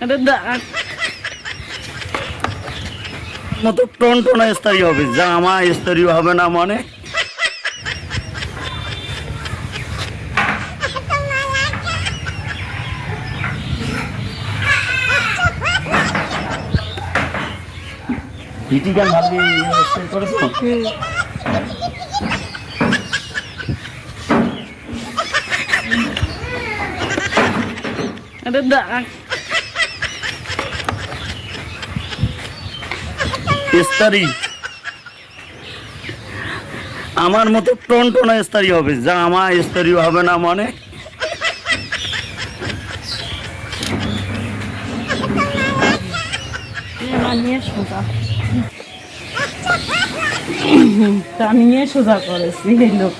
এটা দাগ মতো টন টনা স্তরীয় হবে জামা স্তরীয় হবে না মানে? হিটি গান ভাবি করেছ? এটা দাগ স্তরী আমার মতো টন টনা স্তরী হবে জামা স্তরীয় হবে না মানে। সোজা তা নিয়ে সোজা করেছি লোক।